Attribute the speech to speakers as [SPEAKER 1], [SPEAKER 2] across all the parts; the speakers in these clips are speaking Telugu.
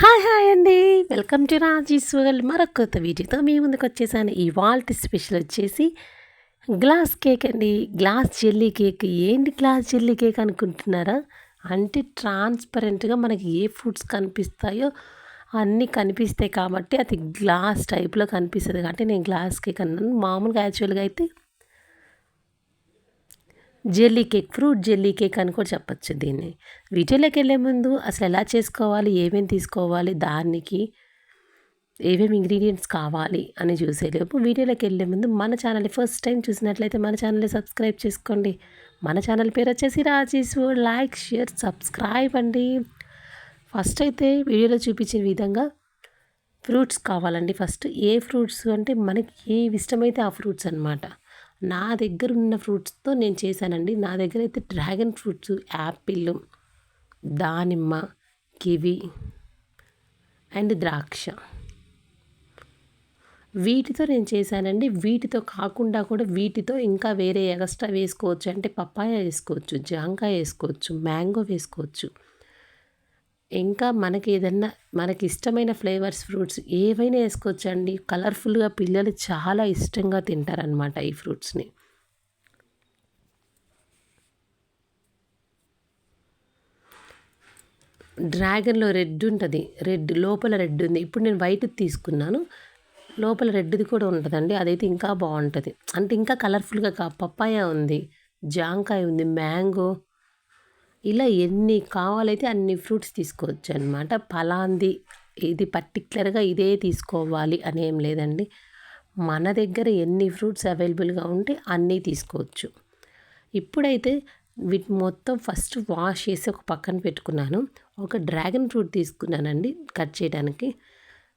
[SPEAKER 1] హాయ్ హాయ్ అండి. Welcome to Raji's world. మరొక కొత్త వీడియోతో మీ ముందుకు వచ్చేసాను. ఈ వాల్ట్ స్పెషల్ వచ్చేసి గ్లాస్ కేక్ అండి. Glass jelly cake. ఏంటి గ్లాస్ జెల్లీ కేక్ అనుకుంటున్నారా? అంటే ట్రాన్స్పరెంట్గా మనకి ఏ ఫ్రూట్స్ కనిపిస్తాయో అన్నీ కనిపిస్తాయి కాబట్టి అది గ్లాస్ టైప్లో కనిపిస్తుంది. కాబట్టి నేను గ్లాస్ కేక్ అన్నాను. మామూలుగా యాక్చువల్గా అయితే jelly cake fruit jelly cake అని కూడా చెప్పచ్చు దీన్ని. వీడియోలోకి వెళ్ళే ముందు అసలు ఎలా చేసుకోవాలి ఏమేమి తీసుకోవాలి దానికి ఏమేమి ఇంగ్రీడియంట్స్ కావాలి అని చూసేలేపు వీడియోలోకి వెళ్ళే ముందు మన ఛానల్ని ఫస్ట్ టైం చూసినట్లయితే మన ఛానల్ని సబ్స్క్రైబ్ చేసుకోండి. మన ఛానల్ పేరు వచ్చేసి రాజీస్ లైక్ షేర్ సబ్స్క్రైబ్ అండి. ఫస్ట్ అయితే వీడియోలో చూపించిన విధంగా ఫ్రూట్స్ కావాలండి. ఫస్ట్ ఏ ఫ్రూట్స్ అంటే మనకి ఏ ఇష్టమైతే ఆ ఫ్రూట్స్ అనమాట నా దగ్గర ఉన్న ఫ్రూట్స్తో నేను చేశానండి. నా దగ్గర అయితే డ్రాగన్ ఫ్రూట్స్ యాపిల్ దానిమ్మ కివి అండ్ ద్రాక్ష. వీటితో నేను చేశానండి. వీటితో కాకుండా కూడా వీటితో ఇంకా వేరే ఎగస్ట్రా వేసుకోవచ్చు. అంటే పప్పాయ వేసుకోవచ్చు జాంకాయ వేసుకోవచ్చు మ్యాంగో వేసుకోవచ్చు. ఇంకా మనకి ఏదన్నా మనకి ఇష్టమైన ఫ్లేవర్స్ ఫ్రూట్స్ ఏవైనా వేసుకోవచ్చండి. కలర్ఫుల్గా పిల్లలు చాలా ఇష్టంగా తింటారనమాట ఈ ఫ్రూట్స్ని. డ్రాగన్లో రెడ్ ఉంటుంది. రెడ్ లోపల రెడ్ ఉంది. ఇప్పుడు నేను వైట్ తీసుకున్నాను. లోపల రెడ్ది కూడా ఉంటుందండి. అదైతే ఇంకా బాగుంటుంది. అంటే ఇంకా కలర్ఫుల్గా కా పప్పాయ ఉంది జాంకాయ ఉంది మ్యాంగో ఇలా ఎన్ని కావాలైతే అన్ని ఫ్రూట్స్ తీసుకోవచ్చు అనమాట పలాంది ఇది పర్టిక్యులర్గా ఇదే తీసుకోవాలి అని ఏం లేదండి. మన దగ్గర ఎన్ని ఫ్రూట్స్ అవైలబుల్గా ఉంటే అన్నీ తీసుకోవచ్చు. ఇప్పుడైతే వీటి మొత్తం ఫస్ట్ వాష్ చేసి ఒక పక్కన పెట్టుకున్నాను. ఒక డ్రాగన్ ఫ్రూట్ తీసుకున్నానండి కట్ చేయడానికి.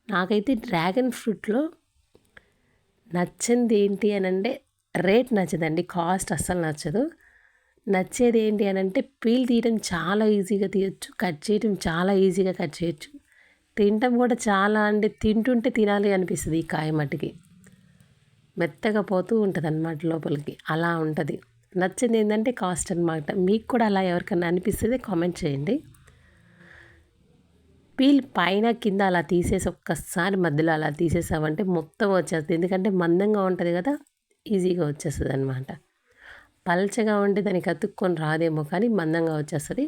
[SPEAKER 1] నాకైతే డ్రాగన్ ఫ్రూట్లో నచ్చింది ఏంటి అని అంటే రేట్ నచ్చదండి. కాస్ట్ అస్సలు నచ్చదు. నచ్చేది ఏంటి అని అంటే పీల్ తీయడం చాలా ఈజీగా తీయచ్చు కట్ చేయడం చాలా ఈజీగా కట్ చేయొచ్చు. తినటం కూడా చాలా అంటే తింటుంటే తినాలి అనిపిస్తుంది ఈ కాయ మట్టికి. మెత్తగా పోతూ ఉంటుంది అన్నమాట లోపలికి అలా ఉంటుంది. నచ్చింది ఏంటంటే కాస్ట్ అనమాట మీకు కూడా అలా ఎవరికైనా అనిపిస్తుంది కామెంట్ చేయండి. పీల్ పైన కింద అలా తీసేసి ఒక్కసారి మధ్యలో అలా తీసేసామంటే మొత్తం వచ్చేస్తుంది. ఎందుకంటే మందంగా ఉంటుంది కదా ఈజీగా వచ్చేస్తుంది అనమాట పల్చగా ఉంటే దానికి అతుక్కొని రాదేమో కానీ మందంగా వచ్చేస్తుంది.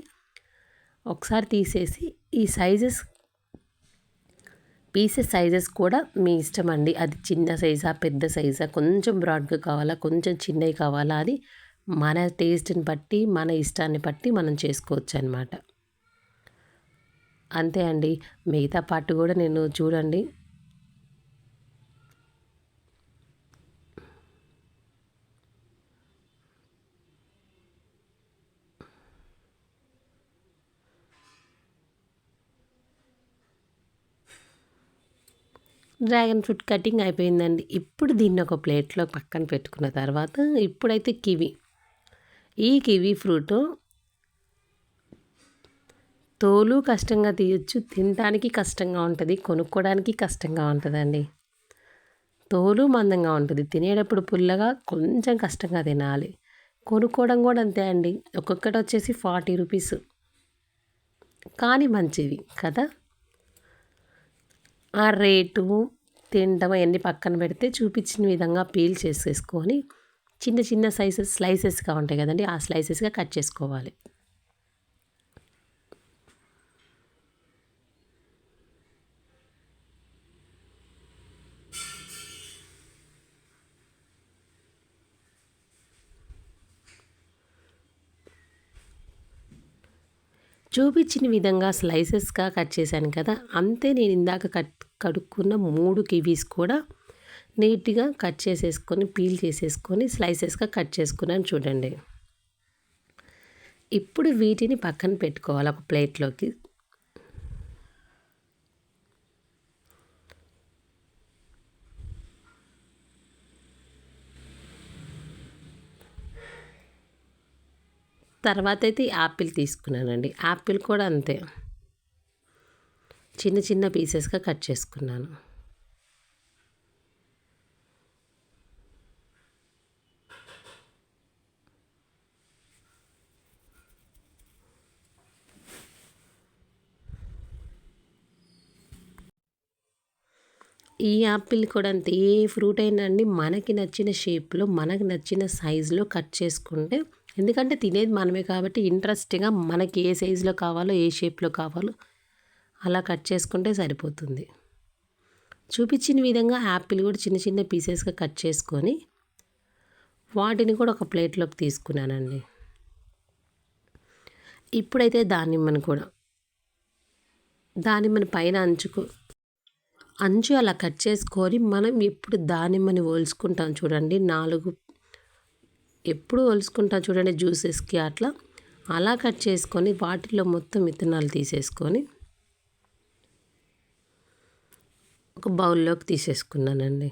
[SPEAKER 1] ఒకసారి తీసేసి ఈ సైజెస్ పీసెస్ సైజెస్ కూడా మీ ఇష్టం అండి. అది చిన్న సైజా పెద్ద సైజా కొంచెం బ్రాడ్గా కావాలా కొంచెం చిన్నవి కావాలా అది మన టేస్ట్ని బట్టి మన ఇష్టాన్ని బట్టి మనం చేసుకోవచ్చు అనమాట అంతే అండి. మిగతా పార్ట్ కూడా నేను చూడండి. డ్రాగన్ ఫ్రూట్ కటింగ్ అయిపోయిందండి. ఇప్పుడు దీన్ని ఒక ప్లేట్లో పక్కన పెట్టుకున్న తర్వాత ఇప్పుడైతే కివి. ఈ కివి ఫ్రూట్ తోలు కష్టంగా తీయచ్చు. తినడానికి కష్టంగా ఉంటుంది కొనుక్కోవడానికి కష్టంగా ఉంటుందండి. తోలు మందంగా ఉంటుంది. తినేటప్పుడు పుల్లగా కొంచెం కష్టంగా తినాలి. కొనుక్కోవడం కూడా అంతే అండి. ఒక్కొక్కటి వచ్చేసి ఫార్టీ రూపీస్. కానీ మంచిది కదా? ఆ రేటు తినడం అవన్నీ పక్కన పెడితే చూపించిన విధంగా పీల్ చేసేసుకొని చిన్న చిన్న సైజెస్ స్లైసెస్గా ఉంటాయి కదండి ఆ స్లైసెస్గా కట్ చేసుకోవాలి. చూపించిన విధంగా స్లైసెస్గా కట్ చేశాను కదా అంతే నేను ఇందాక కట్ కడుక్కున్న మూడు కివీస్ కూడా నీట్గా కట్ చేసేసుకొని పీల్ చేసేసుకొని స్లైసెస్గా కట్ చేసుకున్నాను చూడండి. ఇప్పుడు వీటిని పక్కన పెట్టుకోవాలి ఒక ప్లేట్లోకి. తర్వాత అయితే యాపిల్ తీసుకున్నానండి. యాపిల్ కూడా అంతే. చిన్న చిన్న పీసెస్గా కట్ చేసుకున్నాను. ఈ యాపిల్ కూడా అంతే ఏ ఫ్రూట్ అయినా అండి మనకి నచ్చిన షేప్లో మనకి నచ్చిన సైజులో కట్ చేసుకుంటే ఎందుకంటే తినేది మనమే కాబట్టి ఇంట్రెస్ట్గా మనకి ఏ సైజులో కావాలో ఏ షేప్లో కావాలో అలా కట్ చేసుకుంటే సరిపోతుంది. చూపించిన విధంగా యాపిల్ కూడా చిన్న చిన్న పీసెస్గా కట్ చేసుకొని వాటిని కూడా ఒక ప్లేట్లోకి తీసుకున్నానండి. ఇప్పుడైతే దానిమ్మని కూడా. దానిమ్మని పైన అంచుకు అంచు అలా కట్ చేసుకొని మనం ఎప్పుడు దానిమ్మని ఒలుచుకుంటాం చూడండి. నాలుగు ఎప్పుడు ఒలుచుకుంటాం చూడండి జ్యూసెస్కి అట్లా. అలా కట్ చేసుకొని వాటిలో మొత్తం విత్తనాలు తీసేసుకొని ఒక బౌల్లోకి తీసేసుకున్నానండి.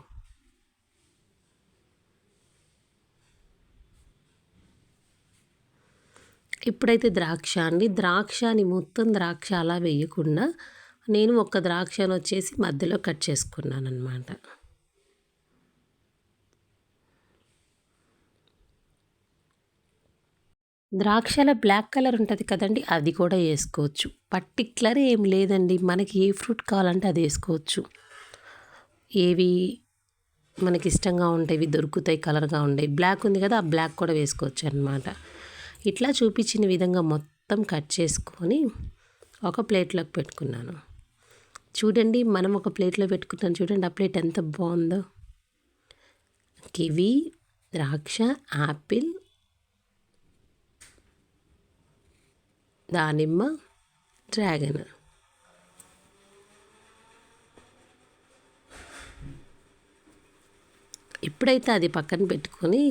[SPEAKER 1] ఇప్పుడైతే ద్రాక్ష అండి. ద్రాక్షని మొత్తం ద్రాక్ష అలా వేయకుండా నేను ఒక ద్రాక్షను వచ్చేసి మధ్యలో కట్ చేసుకున్నాను అనమాట ద్రాక్షల బ్లాక్ కలర్ ఉంటుంది కదండి అది కూడా వేసుకోవచ్చు. పర్టిక్యులర్ ఏం లేదండి మనకి ఏ ఫ్రూట్ కావాలంటే అది వేసుకోవచ్చు. ఏవి మనకి ఇష్టంగా ఉంటాయి దొరుకుతాయి కలర్గా ఉంటాయి బ్లాక్ ఉంది కదా ఆ బ్లాక్ కూడా వేసుకోవచ్చు అనమాట ఇట్లా చూపించిన విధంగా మొత్తం కట్ చేసుకొని ఒక ప్లేట్లోకి పెట్టుకున్నాను. చూడండి మనం ఒక ప్లేట్లో పెట్టుకున్నాను చూడండి ఆ ప్లేట్ ఎంత బాగుందో. కివి ద్రాక్ష యాపిల్ దానిమ్మ డ్రాగన్. ఇప్పుడైతే అది పక్కన పెట్టుకొని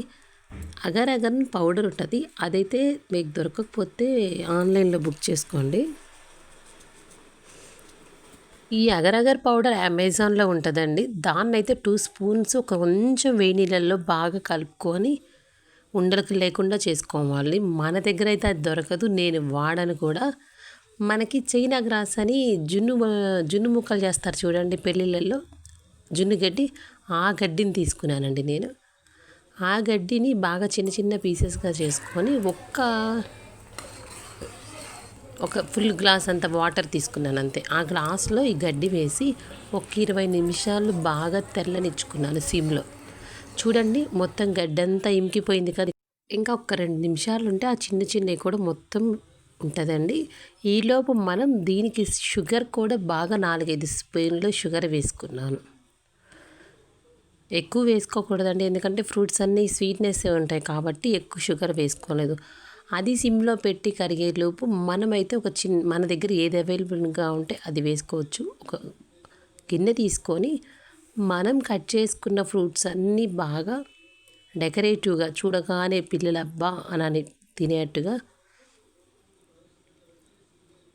[SPEAKER 1] అగర్ అగర్ పౌడర్ ఉంటుంది. అదైతే మీకు దొరకకపోతే ఆన్లైన్లో బుక్ చేసుకోండి. ఈ అగర్ అగర్ పౌడర్ అమెజాన్లో ఉంటుందండి. దాన్ని అయితే టూ స్పూన్స్ ఒక కొంచెం వేడి నీళ్ళల్లో బాగా కలుపుకొని ఉండలకు లేకుండా చేసుకోవాలి. మన దగ్గర అయితే అది దొరకదు. నేను వాడను కూడా. మనకి చైనా గ్రాస్ అని జున్ను జున్ను ముక్కలు చేస్తారు చూడండి పెళ్ళిళ్ళల్లో. జున్ను గడ్డి. ఆ గడ్డిని తీసుకున్నానండి నేను. ఆ గడ్డిని బాగా చిన్న చిన్న పీసెస్గా చేసుకొని ఒక్క ఒక ఫుల్ గ్లాస్ అంత వాటర్ తీసుకున్నాను అంతే. ఆ గ్లాస్లో ఈ గడ్డి వేసి ఒక ఇరవై నిమిషాలు బాగా తెల్లనిచ్చుకున్నాను సిమ్లో. చూడండి మొత్తం గడ్డంతా ఇంకిపోయింది కదా. ఇంకా ఒక రెండు నిమిషాలు ఉంటే ఆ చిన్న చిన్నవి కూడా మొత్తం ఉంటుందండి. ఈలోపు మనం దీనికి షుగర్ కూడా బాగా నాలుగైదు స్పూన్లో షుగర్ వేసుకున్నాను. ఎక్కువ వేసుకోకూడదండి. ఎందుకంటే ఫ్రూట్స్ అన్నీ స్వీట్నెస్ ఉంటాయి కాబట్టి ఎక్కువ షుగర్ వేసుకోలేదు. అది సిమ్లో పెట్టి కరిగేలోపు మనమైతే ఒక చిన్న మన దగ్గర ఏది అవైలబుల్గా ఉంటే అది వేసుకోవచ్చు. ఒక గిన్నె తీసుకొని మనం కట్ చేసుకున్న ఫ్రూట్స్ అన్నీ బాగా డెకరేటివ్గా చూడగానే పిల్లలు అబ్బా అని తినేట్టుగా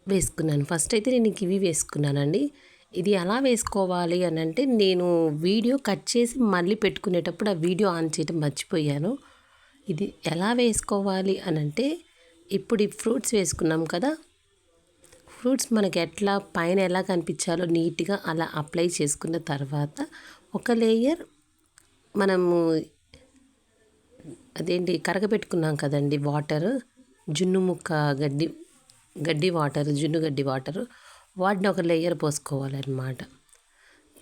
[SPEAKER 1] వేసుకున్నాను. ఫస్ట్ అయితే నేను కివి వేసుకున్నానండి. ఇది ఎలా వేసుకోవాలి అని అంటే నేను వీడియో కట్ చేసి మళ్ళీ పెట్టుకునేటప్పుడు ఆ వీడియో ఆన్ చేయడం మర్చిపోయాను. ఇది ఎలా వేసుకోవాలి అని అంటే ఇప్పుడు ఈ ఫ్రూట్స్ వేసుకున్నాం కదా. ఫ్రూట్స్ మనకి ఎట్లా పైన ఎలా కనిపించాలో నీట్గా అలా అప్లై చేసుకున్న తర్వాత ఒక లేయర్ మనము అదేంటి కరగబెట్టుకున్నాం కదండి వాటర్. జున్ను ముక్క గడ్డి గడ్డి వాటర్ జున్ను గడ్డి వాటర్. వాటిని ఒక లేయర్ పోసుకోవాలన్నమాట.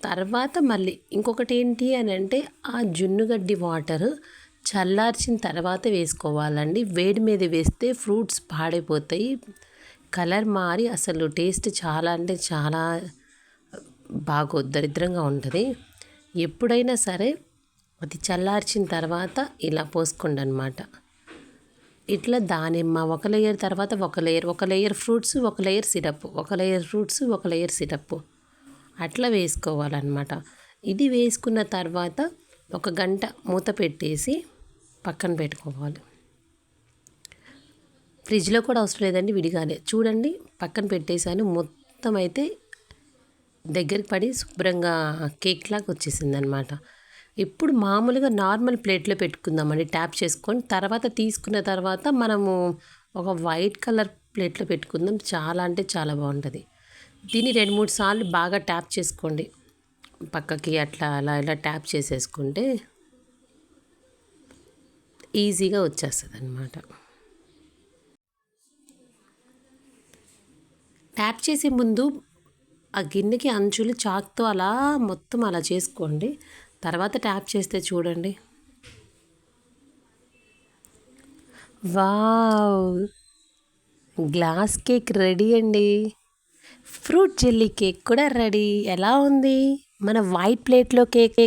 [SPEAKER 1] తర్వాత మళ్ళీ ఇంకొకటి ఏంటి అని అంటే ఆ జున్ను గడ్డి వాటర్ చల్లార్చిన తర్వాత వేసుకోవాలండి. వేడి మీద వేస్తే ఫ్రూట్స్ పాడైపోతాయి. కలర్ మారి అసలు టేస్ట్ చాలా అంటే చాలా బాగా దరిద్రంగా ఉంటుంది. ఎప్పుడైనా సరే అది చల్లార్చిన తర్వాత ఇలా పోసుకోండి అనమాట ఇట్లా దానిమ్మ ఒక లేయర్ తర్వాత ఒక లేయర్ ఒక లేయర్ ఫ్రూట్స్ ఒక లేయర్ సిరప్ ఒక లేయర్ ఫ్రూట్స్ ఒక లేయర్ సిరప్ అట్లా వేసుకోవాలన్నమాట. ఇది వేసుకున్న తర్వాత ఒక గంట మూత పెట్టేసి పక్కన పెట్టుకోవాలి. ఫ్రిడ్జ్లో కూడా అవసరం లేదండి విడిగానే. చూడండి పక్కన పెట్టేశాను. మొత్తం అయితే దగ్గరికి పడి శుభ్రంగా కేక్ లాగా వచ్చేసింది అనమాట ఇప్పుడు మామూలుగా నార్మల్ ప్లేట్లో పెట్టుకుందామండి. ట్యాప్ చేసుకొని తర్వాత తీసుకున్న తర్వాత మనము ఒక వైట్ కలర్ ప్లేట్లో పెట్టుకుందాం. చాలా అంటే చాలా బాగుంటుంది. దీన్ని రెండు మూడు సార్లు బాగా ట్యాప్ చేసుకోండి. పక్కకి అట్లా అలా ఇలా ట్యాప్ చేసేసుకుంటే ఈజీగా వచ్చేస్తుంది అనమాట ట్యాప్ చేసే ముందు ఆ గిన్నెకి అంచులు చాక్తో అలా మొత్తం అలా చేసుకోండి. తర్వాత ట్యాప్ చేస్తే చూడండి. వావ్! గ్లాస్ కేక్ రెడీ అండి. ఫ్రూట్ జెల్లీ కేక్ కూడా రెడీ. ఎలా ఉంది? మన వైట్ ప్లేట్లో కేక్